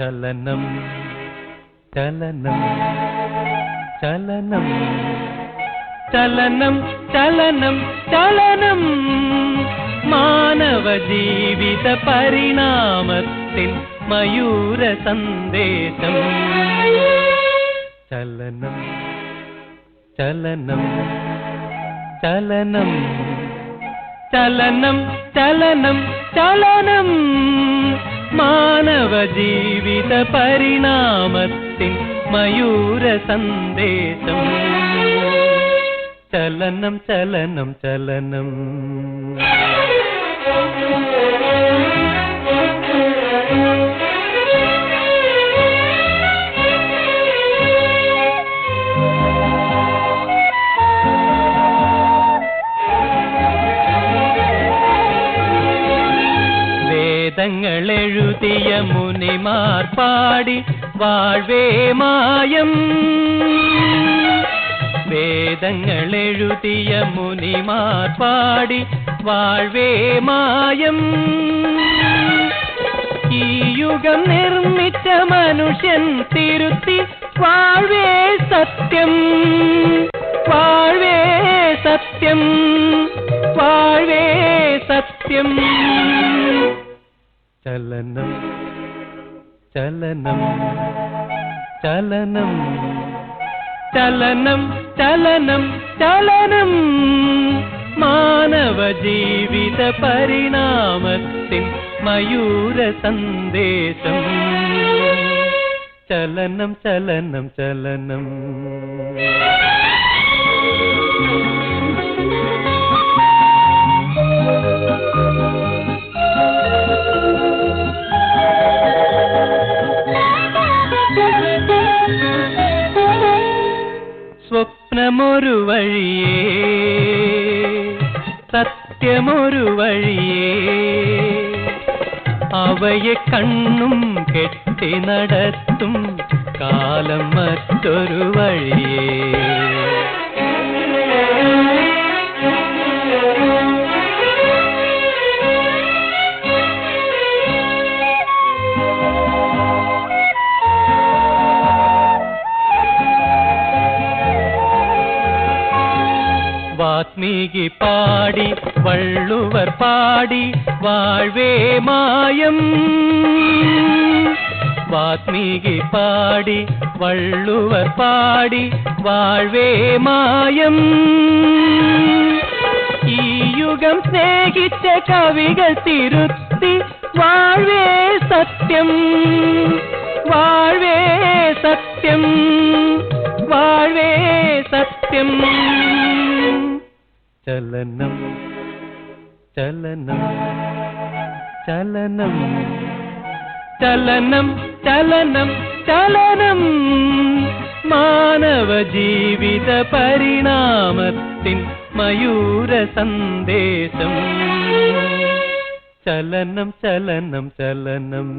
ചലനം ചലനം ചലനം ചലനം ചലനം ചലനം മാനവ ജീവിത പരിണാമത്തിൽ മയൂര സന്ദേശം ചലനം ചലനം ചലനം ചലനം ചലനം ചലനം മാനവ ജീവിത പരിണാമത്തിൽ മയൂര സന്ദേശം. ചലനം ചലനം ചലനം. വേദങ്ങൾ എഴുതിയ മുനിമാർ പാടി വാഴ്വേ മായം. വേദങ്ങൾ എഴുതിയ മുനിമാർ പാടി വാഴ്വേ മായം. ഈ യുഗം നിർമ്മിച്ച മനുഷ്യൻ തിരുത്തി വാഴ്വേ സത്യം വാഴ്വേ സത്യം വാഴ്വേ സത്യം. ചലനം ചലനം ചലനം ചലനം ചലനം ചലനം. മാനവ ജീവിത പരിണാമത്തിൻ മയൂര സന്ദേശം. ചലനം ചലനം ചലനം. സ്വപ്നമൊരു വഴിയേ. സത്യമൊരു വഴിയേ. അവയെ കണ്ണും കെട്ടി നടത്തും കാലം മറ്റൊരു വഴിയേ. വാത്മീകി പാടി വള്ളുവർ പാടി വാഴ്വേ മായം. വാത്മീകി പാടി വള്ളുവർ പാടി വാഴ്വേ മായം. ഈ യുഗം സ്നേഹിച്ച കവികൾ തിരുത്തി വാഴ്വേ സത്യം. വാഴ്വേ സത്യം. വാഴ്വേ സത്യം. ചലനം ചലനം ചലനം. ചലനം ചലനം ചലനം. മാനവ ജീവിത പരിണാമത്തിൻ മയൂര സന്ദേശം. ചലനം ചലനം ചലനം.